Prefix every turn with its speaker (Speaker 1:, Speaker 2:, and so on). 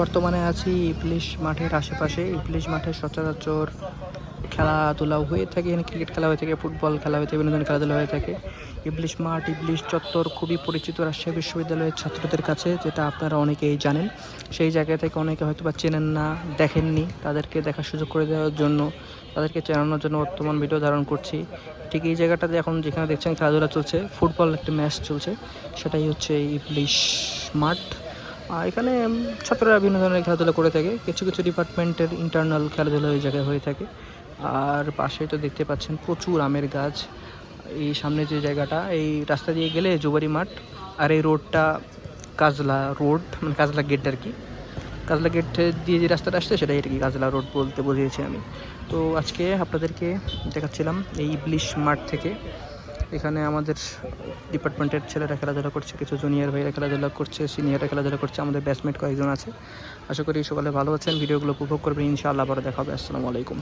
Speaker 1: বর্তমানে আছি ইপলিশ মাঠের আশেপাশে। ইপলিশ মাঠের সচরাচর খেলাধুলা হয়ে থাকে, এখানে ক্রিকেট খেলা হয়ে থাকে ফুটবল খেলা হয়ে থাকে, বিনোদন খেলাধুলা হয়ে থাকে। ইবলিশ মাঠ, ইবলিশ চত্বর খুবই পরিচিত রাজশাহী বিশ্ববিদ্যালয়ের ছাত্রদের কাছে, যেটা আপনারা অনেকেই জানেন। সেই জায়গা থেকে অনেকে হয়তো বা চেনেন না, দেখেননি তাদেরকে দেখার সুযোগ করে দেওয়ার জন্য, তাদেরকে চেনানোর জন্য বর্তমান ভিডিও ধারণ করছি। ঠিক এই জায়গাটাতে এখন যেখানে দেখছেন খেলাধুলা চলছে ফুটবল একটা ম্যাচ চলছে, সেটাই হচ্ছে ইবলিশ মাঠ। এখানে ছাত্ররা বিভিন্ন ধরনের খেলাধুলা করে থাকে। কিছু কিছু ডিপার্টমেন্টের ইন্টারনাল খেলাধুলা ওই জায়গায় হয়ে থাকে। আর পাশে তো দেখতে পাচ্ছেন প্রচুর আমের গাছ। এই সামনে যে জায়গাটা, এই রাস্তা দিয়ে গেলে জুবারি মাঠ আর এই রোডটা কাজলা রোড মানে কাজলা গেট আর কি। কাজলা গেট দিয়ে যে রাস্তাটা আসছে, সেটাই আর কি কাজলা রোড বলতে বুঝিয়েছি আমি। তো আজকে আপনাদেরকে দেখাচ্ছিলাম এই ইবলিশ মাঠ থেকে এখানে আমাদের ডিপার্টমেন্টের ছেলেরা খেলাধুলা করছে, কিছু জুনিয়র ভাইয়েরা খেলাধুলা করছে সিনিয়ররা খেলাধুলা করছে, আমাদের ব্যাটসমেট কয়েকজন আছে। আশা করি সকালে ভালো আছেন, ভিডিওগুলো উপভোগ করবেন, ইনশাআল্লাহ পরে দেখা হবে, আসসালামু আলাইকুম।